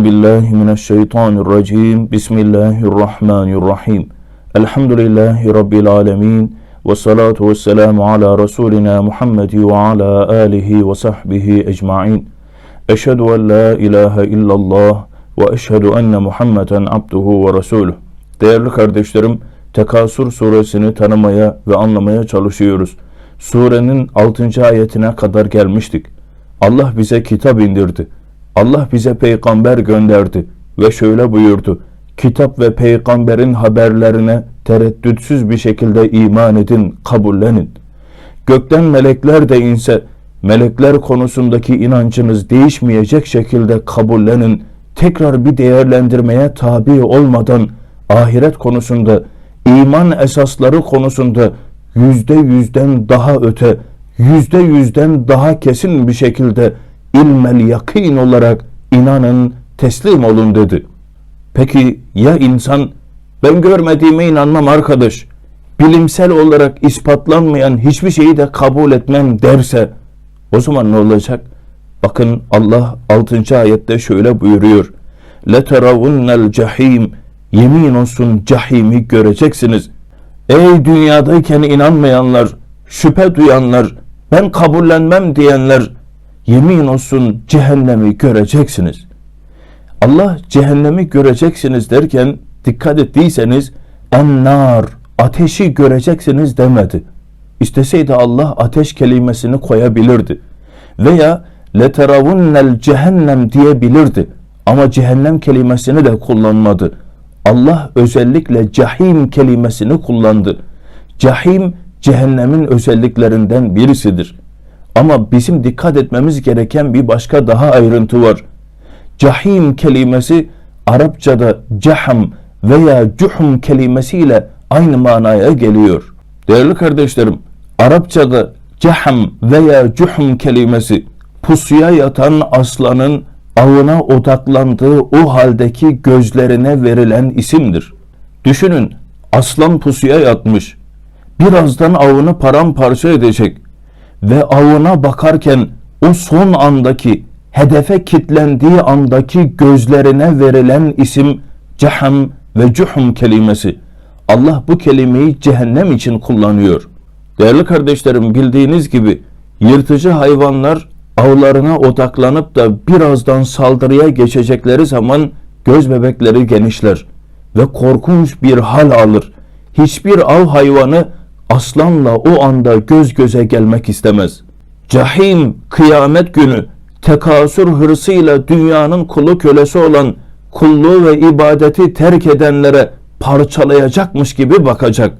أعوذ بالله من الشيطان الرجيم بسم الله الرحمن الرحيم الحمد لله رب العالمين والصلاة والسلام على رسولنا محمد وعلى آله وصحبه أجمعين أشهد أن لا إله إلا الله وأشهد أن محمدا عبده ورسوله Değerli kardeşlerim, Tekasür suresini tanımaya ve anlamaya çalışıyoruz. Surenin 6. ayetine kadar gelmiştik. Allah bize kitap indirdi. Allah bize peygamber gönderdi ve şöyle buyurdu. Kitap ve peygamberin haberlerine tereddütsüz bir şekilde iman edin, kabullenin. Gökten melekler de inse, melekler konusundaki inancınız değişmeyecek şekilde kabullenin. Tekrar bir değerlendirmeye tabi olmadan ahiret konusunda, iman esasları konusunda yüzde yüzden daha öte, yüzde yüzden daha kesin bir şekilde ilmel yakin olarak inanın, teslim olun dedi. Peki ya insan ben görmediğime inanmam arkadaş, bilimsel olarak ispatlanmayan hiçbir şeyi de kabul etmem derse o zaman ne olacak? Bakın Allah 6. ayette şöyle buyuruyor. لَتَرَوُنَّ cahim Yemin olsun cahimi göreceksiniz. Ey dünyadayken inanmayanlar, şüphe duyanlar, ben kabullenmem diyenler, yemin olsun cehennemi göreceksiniz. Allah cehennemi göreceksiniz derken dikkat ettiyseniz ennar ateşi göreceksiniz demedi. İsteseydi Allah ateş kelimesini koyabilirdi. Veya leteravunnel cehennem diyebilirdi. Ama cehennem kelimesini de kullanmadı. Allah özellikle cahim kelimesini kullandı. Cahim cehennemin özelliklerinden birisidir. Ama bizim dikkat etmemiz gereken bir başka daha ayrıntı var. Cahim kelimesi Arapçada caham veya cuhum kelimesiyle aynı manaya geliyor. Değerli kardeşlerim, Arapçada caham veya cuhum kelimesi pusuya yatan aslanın avına odaklandığı o haldeki gözlerine verilen isimdir. Düşünün, aslan pusuya yatmış. Birazdan avını paramparça edecek ve avına bakarken o son andaki hedefe kitlendiği andaki gözlerine verilen isim ceham ve cuhum kelimesi. Allah bu kelimeyi cehennem için kullanıyor. Değerli kardeşlerim bildiğiniz gibi yırtıcı hayvanlar avlarına odaklanıp da birazdan saldırıya geçecekleri zaman göz bebekleri genişler ve korkunç bir hal alır. Hiçbir av hayvanı aslanla o anda göz göze gelmek istemez. Cahim kıyamet günü tekasür hırsıyla dünyanın kulu kölesi olan kulluğu ve ibadeti terk edenlere parçalayacakmış gibi bakacak.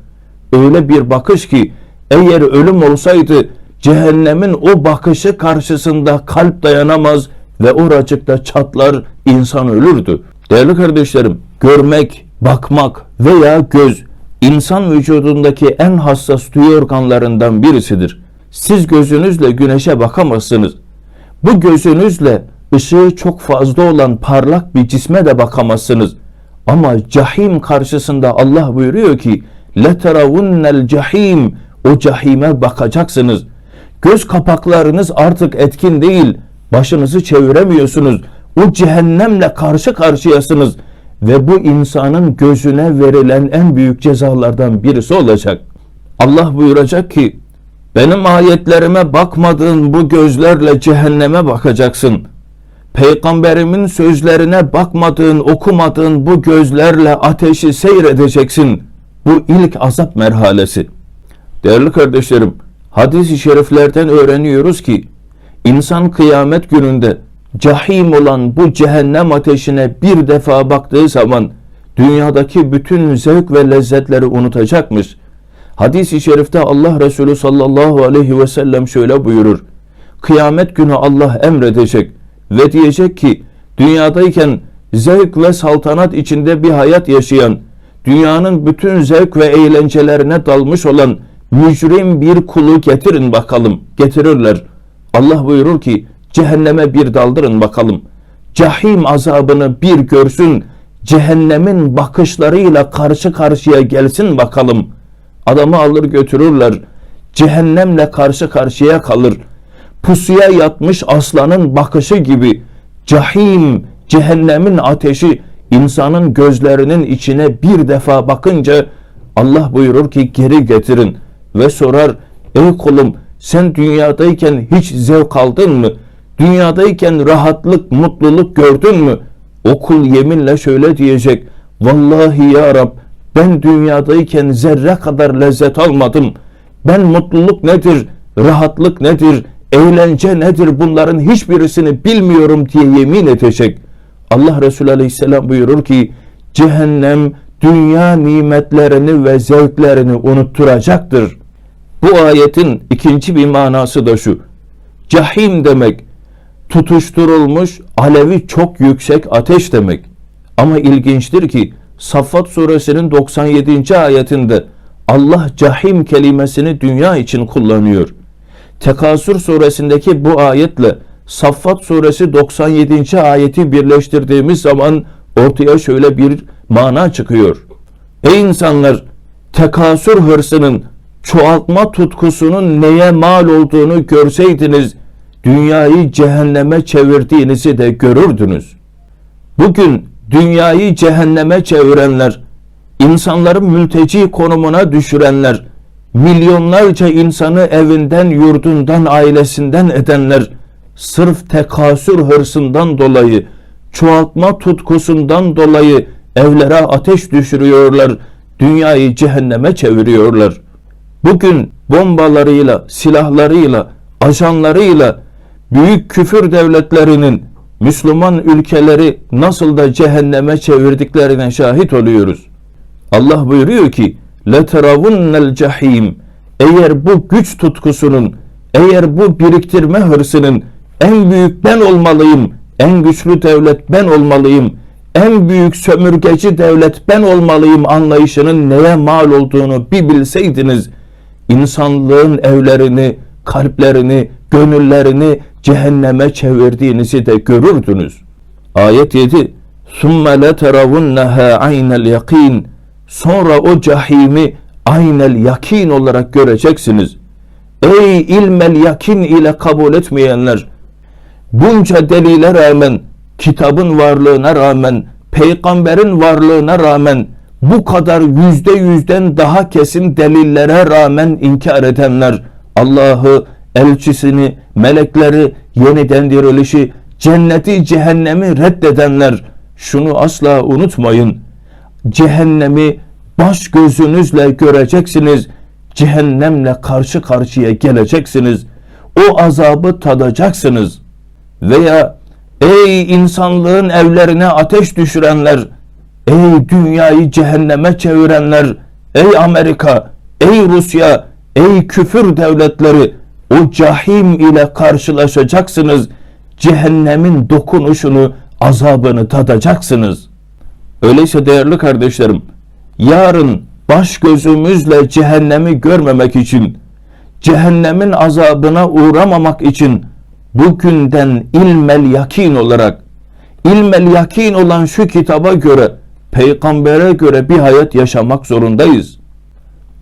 Öyle bir bakış ki eğer ölüm olsaydı cehennemin o bakışı karşısında kalp dayanamaz ve oracıkta çatlar insan ölürdü. Değerli kardeşlerim, görmek, bakmak veya göz insan vücudundaki en hassas duyu organlarından birisidir. Siz gözünüzle güneşe bakamazsınız. Bu gözünüzle ışığı çok fazla olan parlak bir cisme de bakamazsınız. Ama cahim karşısında Allah buyuruyor ki لَتَرَوُنَّ cahim O cahime bakacaksınız. Göz kapaklarınız artık etkin değil. Başınızı çeviremiyorsunuz. O cehennemle karşı karşıyasınız. Ve bu insanın gözüne verilen en büyük cezalardan birisi olacak. Allah buyuracak ki benim ayetlerime bakmadığın bu gözlerle cehenneme bakacaksın. Peygamberimin sözlerine bakmadığın, okumadığın bu gözlerle ateşi seyredeceksin. Bu ilk azap merhalesi. Değerli kardeşlerim, hadis-i şeriflerden öğreniyoruz ki insan kıyamet gününde cahim olan bu cehennem ateşine bir defa baktığı zaman dünyadaki bütün zevk ve lezzetleri unutacakmış. Hadis-i şerifte Allah Resulü sallallahu aleyhi ve sellem şöyle buyurur. Kıyamet günü Allah emredecek ve diyecek ki dünyadayken zevk ve saltanat içinde bir hayat yaşayan, dünyanın bütün zevk ve eğlencelerine dalmış olan mücrim bir kulu getirin bakalım. Getirirler. Allah buyurur ki cehenneme bir daldırın bakalım. Cahim azabını bir görsün. Cehennemin bakışlarıyla karşı karşıya gelsin bakalım. Adamı alır götürürler. Cehennemle karşı karşıya kalır. Pusuya yatmış aslanın bakışı gibi cahim cehennemin ateşi insanın gözlerinin içine bir defa bakınca Allah buyurur ki geri getirin ve sorar ey kulum sen dünyadayken hiç zevk aldın mı? Dünyadayken rahatlık, mutluluk gördün mü? O kul yeminle şöyle diyecek. Vallahi ya Rab ben dünyadayken zerre kadar lezzet almadım. Ben mutluluk nedir, rahatlık nedir, eğlence nedir bunların hiçbirisini bilmiyorum diye yemin edecek. Allah Resulü Aleyhisselam buyurur ki cehennem dünya nimetlerini ve zevklerini unutturacaktır. Bu ayetin ikinci bir manası da şu. Cahim demek tutuşturulmuş alevi çok yüksek ateş demek. Ama ilginçtir ki Saffat suresinin 97. ayetinde Allah cahim kelimesini dünya için kullanıyor. Tekasür suresindeki bu ayetle Saffat suresi 97. ayeti birleştirdiğimiz zaman ortaya şöyle bir mana çıkıyor. Ey insanlar tekasür hırsının çoğaltma tutkusunun neye mal olduğunu görseydiniz dünyayı cehenneme çevirdiğinizi de görürdünüz. Bugün dünyayı cehenneme çevirenler, insanları mülteci konumuna düşürenler, milyonlarca insanı evinden, yurdundan, ailesinden edenler, sırf tekasür hırsından dolayı, çoğaltma tutkusundan dolayı evlere ateş düşürüyorlar, dünyayı cehenneme çeviriyorlar. Bugün bombalarıyla, silahlarıyla, ajanlarıyla büyük küfür devletlerinin Müslüman ülkeleri nasıl da cehenneme çevirdiklerine şahit oluyoruz. Allah buyuruyor ki لَتَرَوُنَّ cahim Eğer bu güç tutkusunun, eğer bu biriktirme hırsının en büyük ben olmalıyım, en güçlü devlet ben olmalıyım, en büyük sömürgeci devlet ben olmalıyım anlayışının neye mal olduğunu bir bilseydiniz, insanlığın evlerini, kalplerini, gönüllerini cehenneme çevirdiğinizi de görürdünüz. Ayet 7 ثُمَّ لَتَرَوُنَّهَا عَيْنَ الْيَقِينَ Sonra o cahimi aynel yakin olarak göreceksiniz. Ey ilmel yakin ile kabul etmeyenler, bunca delile rağmen, kitabın varlığına rağmen, peygamberin varlığına rağmen, bu kadar yüzde yüzden daha kesin delillere rağmen inkar edenler, Allah'ı, elçisini, melekleri, yeniden dirilişi, cenneti, cehennemi reddedenler, şunu asla unutmayın. Cehennemi baş gözünüzle göreceksiniz. Cehennemle karşı karşıya geleceksiniz. O azabı tadacaksınız. Veya ey insanlığın evlerine ateş düşürenler, ey dünyayı cehenneme çevirenler, ey Amerika, ey Rusya, ey küfür devletleri, o cahim ile karşılaşacaksınız. Cehennemin dokunuşunu, azabını tadacaksınız. Öyleyse değerli kardeşlerim, yarın baş gözümüzle cehennemi görmemek için, cehennemin azabına uğramamak için bugünden ilmel yakin olarak, ilmel yakin olan şu kitaba göre, peygambere göre bir hayat yaşamak zorundayız.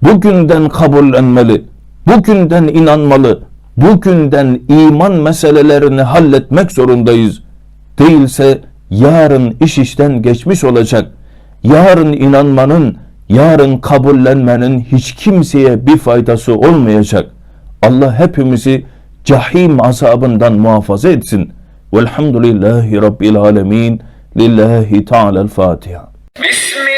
Bugünden kabullenmeli, bugünden inanmalı, bugünden iman meselelerini halletmek zorundayız. Değilse yarın iş işten geçmiş olacak. Yarın inanmanın, yarın kabullenmenin hiç kimseye bir faydası olmayacak. Allah hepimizi cahim azabından muhafaza etsin. Velhamdülillahi Rabbil alemin. Lillahi Teala'l-Fatiha. Bismillah.